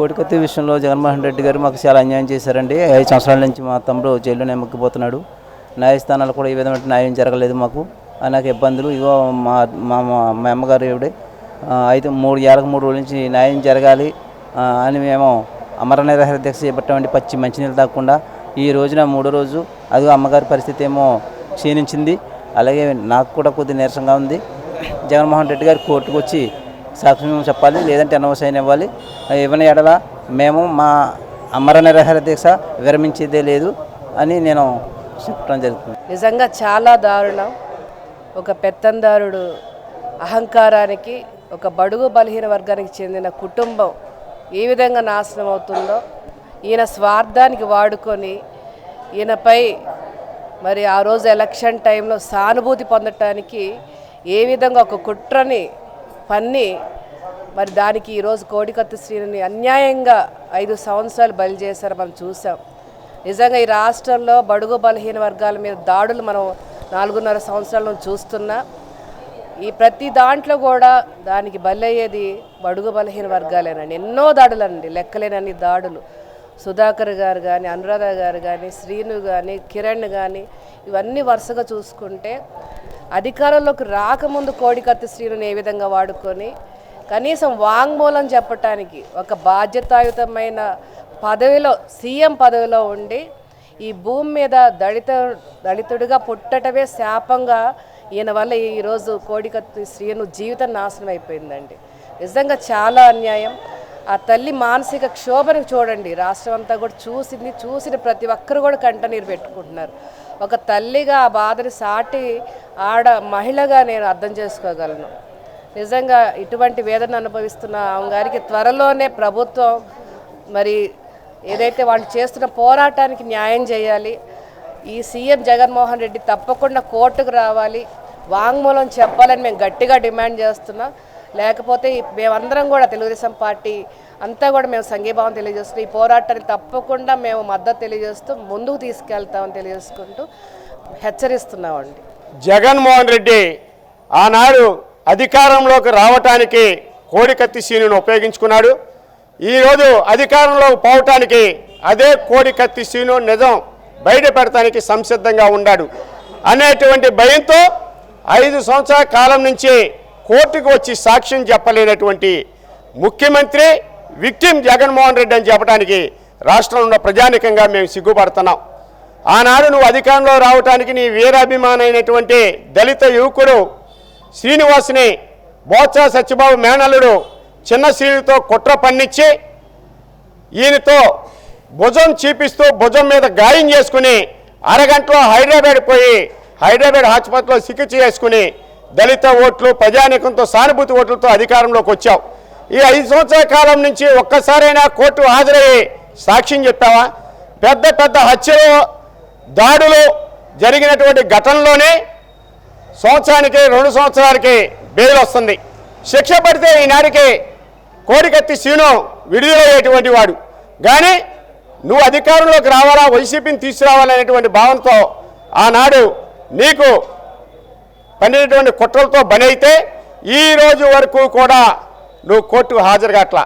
కోటికత్తి విషయంలో జగన్మోహన్ రెడ్డి గారు మాకు చాలా అన్యాయం చేశారండి. ఐదు సంవత్సరాల నుంచి మా తమ్ముడు జైల్లోనే నెమ్మకిపోతున్నాడు న్యాయస్థానాలు కూడా ఈ విధమైన న్యాయం జరగలేదు మాకు. నాకు ఇబ్బందులు. ఇగో మా మా మా- అమ్మగారు ఇవిడే ఐదు మూడు ఏళ్ళకు మూడు రోజుల నుంచి న్యాయం జరగాలి అని మేము అమర నిరాహార దీక్ష చేపట్టామండి. పచ్చి మంచినీళ్ళు తాగకుండా. ఈ రోజున మూడో రోజు అది అమ్మగారి పరిస్థితి ఏమో క్షీణించింది. అలాగే నాకు కూడా కొద్ది నీరసంగా ఉంది. జగన్మోహన్ రెడ్డి గారు కోర్టుకు వచ్చి సాక్ష్యం చెప్పాలి లేదంటే అనవసరం ఇవ్వాలి ఇవ్వని ఎడల మేము మా అమర నిరాహార దీక్ష విరమించేదే లేదు అని నేను చెప్పడం జరుగుతుంది. నిజంగా చాలా దారుణం. ఒక పెత్తందారుడు అహంకారానికి ఒక బడుగు బలహీన వర్గానికి చెందిన కుటుంబం ఏ విధంగా నాశనం అవుతుందో ఈయన స్వార్థానికి వాడుకొని ఈయనపై మరి ఆ రోజు ఎలక్షన్ టైంలో సానుభూతి పొందటానికి ఏ విధంగా ఒక కుట్రని పన్ని మరి దానికి ఈరోజు కోడికత్త శ్రీని అన్యాయంగా ఐదు సంవత్సరాలు బలి చేశారు మనం చూసాం. నిజంగా ఈ రాష్ట్రంలో బడుగు బలహీన వర్గాల మీద దాడులు మనం నాలుగున్నర సంవత్సరాల నుంచి చూస్తున్నా. ఈ ప్రతి దాంట్లో కూడా దానికి బలయ్యేది బడుగు బలహీన వర్గాలేనండి. ఎన్నో దాడులండి లెక్కలేనన్ని దాడులు. సుధాకర్ గారు కానీ అనురాధ గారు కానీ శ్రీను కానీ కిరణ్ కానీ ఇవన్నీ వరుసగా చూసుకుంటే అధికారంలోకి రాకముందు కోడికత్తి స్త్రీలను ఏ విధంగా వాడుకొని కనీసం వాంగ్మూలం చెప్పటానికి ఒక బాధ్యతాయుతమైన పదవిలో సీఎం పదవిలో ఉండి ఈ భూమి మీద దళిత దళితుడిగా పుట్టటమే శాపంగా ఈయన వల్ల ఈరోజు కోడికత్తి శ్రీను జీవితం నాశనం అయిపోయిందండి. నిజంగా చాలా అన్యాయం. ఆ తల్లి మానసిక క్షోభను చూడండి. రాష్ట్రం అంతా కూడా చూసింది చూసిన ప్రతి ఒక్కరు కూడా కంట నీరు పెట్టుకుంటున్నారు. ఒక తల్లిగా ఆ బాధని సాటి ఆడ మహిళగా నేను అర్థం చేసుకోగలను. నిజంగా ఇటువంటి వేదన అనుభవిస్తున్న గారికి త్వరలోనే ప్రభుత్వం మరి ఏదైతే వాళ్ళు చేస్తున్న పోరాటానికి న్యాయం చేయాలి ఈ సీఎం జగన్మోహన్ రెడ్డి తప్పకుండా కోర్టుకు రావాలి వాంగ్మూలం చెప్పాలని మేము గట్టిగా డిమాండ్ చేస్తున్నాం. లేకపోతే మేమందరం కూడా తెలుగుదేశం పార్టీ అంతా కూడా మేము సంఘీభావం తెలియజేస్తున్నాం. ఈ పోరాటానికి తప్పకుండా మేము మద్దతు తెలియజేస్తూ ముందుకు తీసుకెళ్తామని తెలియజేసుకుంటూ హెచ్చరిస్తున్నామండి. జగన్మోహన్ రెడ్డి ఆనాడు అధికారంలోకి రావటానికి కోడికత్తి సీనును ఉపయోగించుకున్నాడు. ఈరోజు అధికారంలో పోవటానికి అదే కోడికత్తి సీను నిజం బయటపెడటానికి సంసిద్ధంగా ఉన్నాడు అనేటువంటి భయంతో ఐదు సంవత్సరాల కాలం నుంచి కోర్టుకు వచ్చి సాక్ష్యం చెప్పలేనటువంటి ముఖ్యమంత్రి విక్టిమ్ జగన్మోహన్ రెడ్డి అని చెప్పడానికి రాష్ట్రంలో ఉన్న ప్రజానికంగా మేము సిగ్గుపడుతున్నాం. ఆనాడు నువ్వు అధికారంలో రావటానికి నీ వీరాభిమానైనటువంటి దళిత యువకుడు శ్రీనివాస్ని బోత్స సత్యబాబు మేనల్లుడు చిన్న శ్రీనితో కుట్ర పన్నిచ్చి ఈయనతో భుజం చీపిస్తూ భుజం మీద గాయం చేసుకుని అరగంటలో హైదరాబాద్ పోయి హైదరాబాద్ హాస్పిటల్లో చికిత్స చేసుకుని దళిత ఓట్లు ప్రజానీకంతో సానుభూతి ఓట్లతో అధికారంలోకి వచ్చావు. ఈ ఐదు సంవత్సరాల కాలం నుంచి ఒక్కసారైనా కోర్టు హాజరయ్యి సాక్ష్యం చెప్పావా? పెద్ద పెద్ద హత్యలు దాడులు జరిగినటువంటి ఘటనలోనే సంవత్సరానికి రెండు సంవత్సరాలకి బెయిల్ వస్తుంది. శిక్ష పడితే ఈనాడికి కోడికత్తి శీను విడుదలయ్యేటువంటి వాడు. కానీ నువ్వు అధికారంలోకి రావాలా వైసీపీని తీసుకురావాలనేటువంటి భావనతో ఆనాడు నీకు పన్నినటువంటి కుట్రలతో బని అయితే ఈ రోజు వరకు కూడా నువ్వు కోర్టుకు హాజరు కాట్లా.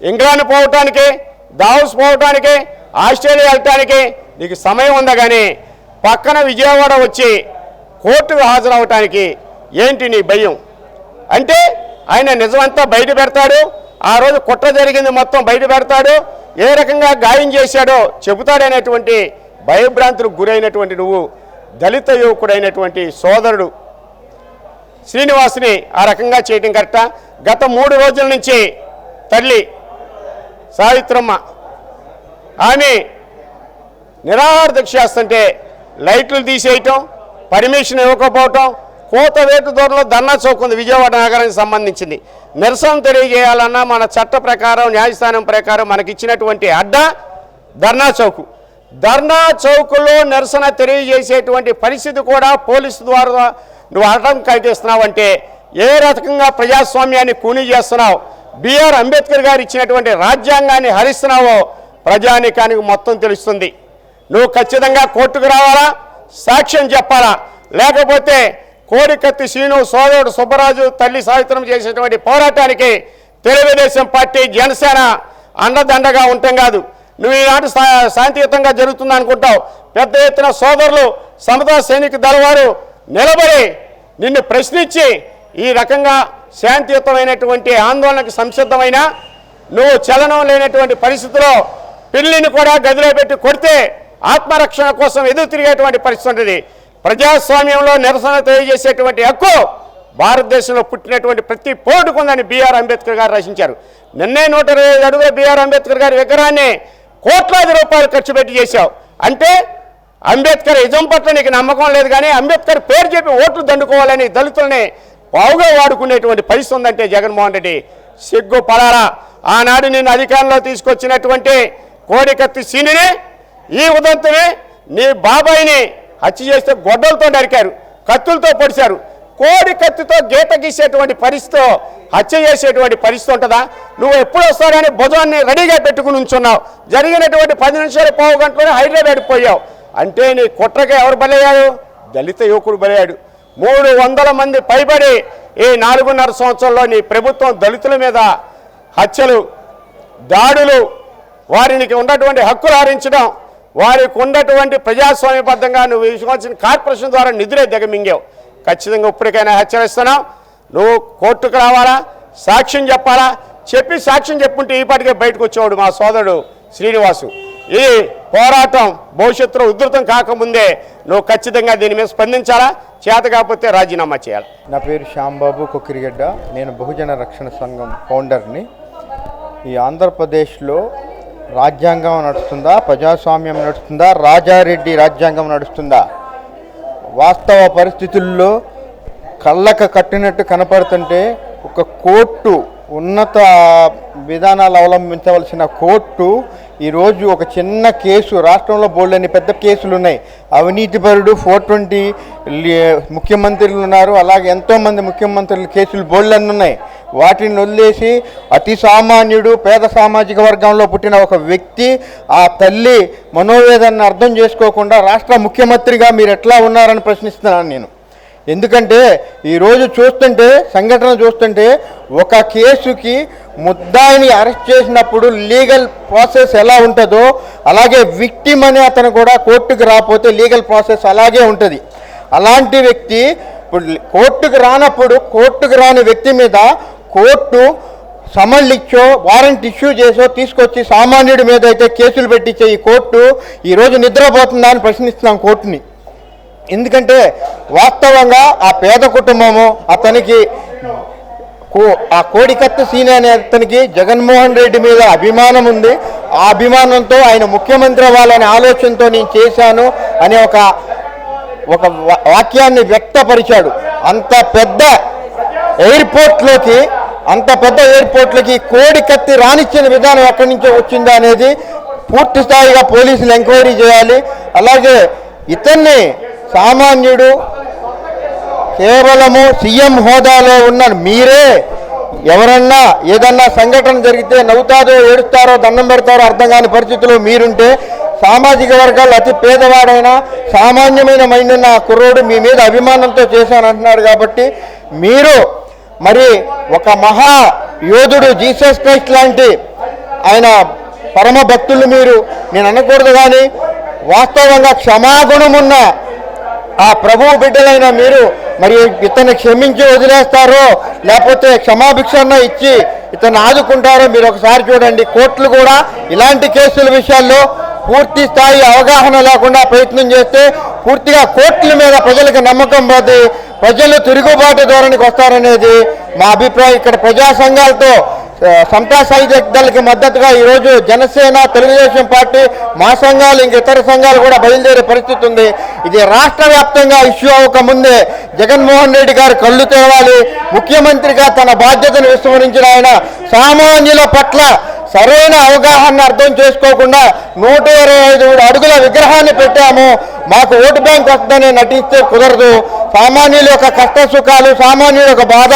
ఇంగ్లాండ్ పోవటానికి దావోస్ పోవటానికి ఆస్ట్రేలియా వెళ్ళటానికి నీకు సమయం ఉందా కానీ పక్కన విజయవాడ వచ్చి కోర్టుకు హాజరవటానికి ఏంటి నీ భయం? అంటే ఆయన నిజమంతా బయట పెడతాడు ఆ రోజు కుట్ర జరిగింది మొత్తం బయట పెడతాడు ఏ రకంగా గాయం చేశాడో చెబుతాడనేటువంటి భయభ్రాంతులకు గురైనటువంటి నువ్వు దళిత యువకుడైనటువంటి సోదరుడు శ్రీనివాస్ని ఆ రకంగా చేయటం కరెక్టా? గత మూడు రోజుల నుంచి తల్లి సావిత్రమ్మ ఆమె నిరాహార దీక్ష చేస్తుంటే లైట్లు తీసేయటం పర్మిషన్ ఇవ్వకపోవటం కోత వేటు దూరంలో ధర్నా చౌక్ ఉంది విజయవాడ నగరానికి సంబంధించింది. నిరసన తెలియజేయాలన్నా మన చట్ట ప్రకారం న్యాయస్థానం ప్రకారం మనకి ఇచ్చినటువంటి అడ్డ ధర్నా చౌక్. ధర్నా చౌకులో నిరసన తెలియజేసేటువంటి పరిస్థితి కూడా పోలీసు ద్వారా నువ్వు అనటం కల్పిస్తున్నావు అంటే ఏ రకంగా ప్రజాస్వామ్యాన్ని కూనీ చేస్తున్నావు? బిఆర్ అంబేద్కర్ గారు ఇచ్చినటువంటి రాజ్యాంగాన్ని హరిస్తున్నావో ప్రజానికానికి మొత్తం తెలుస్తుంది. నువ్వు ఖచ్చితంగా కోర్టుకు రావాలా? సాక్ష్యం చెప్పాలా? లేకపోతే కోడికత్తి శ్రీను సోదరుడు సుబ్బరాజు తల్లి సావిత్రం చేసినటువంటి పోరాటానికి తెలుగుదేశం పార్టీ జనసేన అండదండగా ఉంటాం కాదు. నువ్వు ఈనాడు శాంతియుతంగా జరుగుతుంది అనుకుంటావు పెద్ద ఎత్తున సోదరులు సమతా సైనిక దళవారు నిలబడి నిన్ను ప్రశ్నించి ఈ రకంగా శాంతియుతమైనటువంటి ఆందోళనకు సంసిద్ధమైన నువ్వు చలనం లేనటువంటి పరిస్థితిలో పిల్లిని కూడా గదిలో పెట్టి కొడితే ఆత్మరక్షణ కోసం ఎదురు తిరిగేటువంటి పరిస్థితి ఉంటుంది. ప్రజాస్వామ్యంలో నిరసన తెలియజేసేటువంటి హక్కు భారతదేశంలో పుట్టినటువంటి ప్రతి పోటుకు ఉందని బీఆర్ అంబేద్కర్ గారు రచించారు. నిన్నే నూట ఇరవై అడుగుల బీఆర్ అంబేద్కర్ గారి విగ్రహాన్ని కోట్లాది రూపాయలు ఖర్చు పెట్టి చేశావు. అంటే అంబేద్కర్ ఇజం పట్ల నీకు నమ్మకం లేదు కానీ అంబేద్కర్ పేరు చెప్పి ఓట్లు దండుకోవాలని దళితుల్ని బావుగా వాడుకునేటువంటి పరిస్థితి ఉందంటే జగన్మోహన్ రెడ్డి. సిగ్గు పడారా ఆనాడు నేను అధికారంలో తీసుకొచ్చినటువంటి కోడికత్తి సీనిని ఈ ఉదంతమే నీ బాబాయిని హత్య చేస్తే గొడ్డలతో నరికారు కత్తులతో పొడిచారు. కోడి కత్తితో గీత గీసేటువంటి పరిస్థితితో హత్య చేసేటువంటి పరిస్థితి ఉంటుందా? నువ్వు ఎప్పుడు వస్తాడని భుజాన్ని రెడీగా పెట్టుకుని ఉంచున్నావు జరిగినటువంటి పది నిమిషాలు పావు గంటలోనే హైదరాబాద్ పోయావు. అంటే నీ కుట్రకి ఎవరు బలయ్యాడు దళిత యువకుడు బలయ్యాడు. మూడు వందల మంది పైబడి ఈ నాలుగున్నర సంవత్సరంలో నీ ప్రభుత్వం దళితుల మీద హత్యలు దాడులు వారికి ఉన్నటువంటి హక్కులు హరించడం వారికి ఉన్నటువంటి ప్రజాస్వామ్యబద్ధంగా నువ్వు ఇవ్వాల్సిన కార్పొరేషన్ ద్వారా నిధులే దిగమింగావు. ఖచ్చితంగా ఇప్పటికైనా హెచ్చరిస్తున్నావు నువ్వు కోర్టుకు రావాలా? సాక్ష్యం చెప్పాలా? చెప్పి సాక్ష్యం చెప్పుంటే ఈ పాటికే బయటకు వచ్చేవాడు మా సోదరుడు శ్రీనివాసు. ఈ పోరాటం భవిష్యత్తులో ఉధృతం కాకముందే నువ్వు ఖచ్చితంగా దీని మీద స్పందించాలా? చేత కాకపోతే రాజీనామా చేయాలి? నా పేరు శ్యాంబాబు కొక్కిరిగడ్డ. నేను బహుజన రక్షణ సంఘం ఫౌండర్ని. ఈ ఆంధ్రప్రదేశ్లో రాజ్యాంగం నడుస్తుందా? ప్రజాస్వామ్యం నడుస్తుందా? రాజారెడ్డి రాజ్యాంగం నడుస్తుందా? వాస్తవ పరిస్థితుల్లో కళ్ళకు కట్టినట్టు కనపడుతుంటే ఒక కోర్టు ఉన్నత విధానాలు అవలంబించవలసిన కోర్టు ఈరోజు ఒక చిన్న కేసు రాష్ట్రంలో బోల్డని పెద్ద కేసులు ఉన్నాయి అవినీతిపరుడు ఫోర్ ట్వంటీ ముఖ్యమంత్రులు ఉన్నారు అలాగే ఎంతోమంది ముఖ్యమంత్రులు కేసులు బోల్డన్ని ఉన్నాయి వాటిని వదిలేసి అతి సామాన్యుడు పేద సామాజిక వర్గంలో పుట్టిన ఒక వ్యక్తి ఆ తల్లి మనోవేదనను అర్థం చేసుకోకుండా రాష్ట్ర ముఖ్యమంత్రిగా మీరు ఎట్లా ఉన్నారని ప్రశ్నిస్తున్నాను నేను. ఎందుకంటే ఈరోజు చూస్తుంటే సంఘటన చూస్తుంటే ఒక కేసుకి ముద్దాయిని అరెస్ట్ చేసినప్పుడు లీగల్ ప్రాసెస్ ఎలా ఉంటుందో అలాగే విక్టిమ్ అనే అతను కూడా కోర్టుకు రాకపోతే లీగల్ ప్రాసెస్ అలాగే ఉంటుంది. అలాంటి వ్యక్తి కోర్టుకు రానప్పుడు కోర్టుకు రాని వ్యక్తి మీద కోర్టు సమన్లు ఇచ్చో వారెంట్ ఇష్యూ చేసో తీసుకొచ్చి సామాన్యుడి మీద అయితే కేసులు పెట్టించే ఈ కోర్టు ఈరోజు నిద్రపోతుందా అని ప్రశ్నిస్తున్నాం కోర్టుని. ఎందుకంటే వాస్తవంగా ఆ పేద కుటుంబము అతనికి కో- ఆ కోడికత్త సీని అనే అతనికి జగన్మోహన్ రెడ్డి మీద అభిమానం ఉంది. ఆ అభిమానంతో ఆయన ముఖ్యమంత్రి అవ్వాలనే ఆలోచనతో నేను చేశాను అనే ఒక ఒక వాక్యాన్ని వ్యక్తపరిచాడు. అంత పెద్ద ఎయిర్పోర్ట్లోకి అంత పెద్ద ఎయిర్పోర్ట్లకి కోడి కత్తి రానిచ్చిన విధానం ఎక్కడి నుంచో వచ్చిందా అనేది పూర్తి స్థాయిగా పోలీసులు ఎంక్వైరీ చేయాలి. అలాగే ఇతన్ని సామాన్యుడు కేవలము సీఎం హోదాలో ఉన్న మీరే ఎవరన్నా ఏదన్నా సంఘటన జరిగితే నవ్వుతారో ఏడుస్తారో దండం పెడతారో అర్థం కాని పరిస్థితుల్లో మీరుంటే సామాజిక వర్గాలు అతి పేదవాడైనా సామాన్యమైన మైండ్ ఉన్న ఆ కుర్రోడు మీ మీద అభిమానంతో చేశానంటున్నాడు కాబట్టి మీరు మరి ఒక మహా యోధుడు జీసస్ క్రైస్ట్ లాంటి ఆయన పరమ భక్తులు మీరు నేను అనకూడదు కానీ వాస్తవంగా క్షమాగుణమున్న ఆ ప్రభువు బిడ్డలైన మీరు మరి ఇతన్ని క్షమించి వదిలేస్తారో లేకపోతే క్షమాభిక్షణ ఇచ్చి ఇతను ఆదుకుంటారో మీరు ఒకసారి చూడండి. కోర్టులు కూడా ఇలాంటి కేసుల విషయాల్లో పూర్తి స్థాయి అవగాహన లేకుండా ప్రయత్నం చేస్తే పూర్తిగా కోర్టుల మీద ప్రజలకు నమ్మకం పోతే ప్రజలు తిరుగుబాటు ధోరణికి వస్తారనేది మా అభిప్రాయం. ఇక్కడ ప్రజా సంఘాలతో సమతా సాయుధ దళకి మద్దతుగా ఈరోజు జనసేన తెలుగుదేశం పార్టీ మా సంఘాలు ఇంక ఇతర సంఘాలు కూడా బయలుదేరే పరిస్థితి ఉంది. ఇది రాష్ట్ర వ్యాప్తంగా ఇష్యూ అవ్వకముందే జగన్మోహన్ రెడ్డి గారు కళ్ళు తెరవాలి. ముఖ్యమంత్రిగా తన బాధ్యతను విస్మరించిన ఆయన సామాన్యుల పట్ల సరైన అవగాహన అర్థం చేసుకోకుండా నూట ఐదు అడుగుల విగ్రహాన్ని పెట్టాము. మాకు ఓటు బ్యాంక్ వస్తుందని నటిస్తే కుదరదు. సామాన్యుల యొక్క కష్ట సుఖాలు సామాన్యుల యొక్క బాధ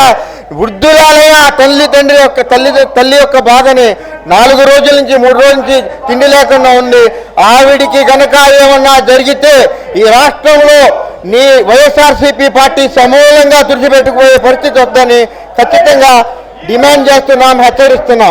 వృద్ధురాలైన ఆ తల్లి తండ్రి యొక్క తల్లి తల్లి యొక్క బాధని నాలుగు రోజుల నుంచి మూడు రోజుల నుంచి తిండి లేకుండా ఉంది ఆవిడికి గనక ఏమన్నా జరిగితే ఈ రాష్ట్రంలో నీ వైఎస్ఆర్సీపీ పార్టీ సమూలంగా తుడిచిపెట్టుకుపోయే పరిస్థితి వద్దని ఖచ్చితంగా డిమాండ్ చేస్తున్నాం హెచ్చరిస్తున్నాం.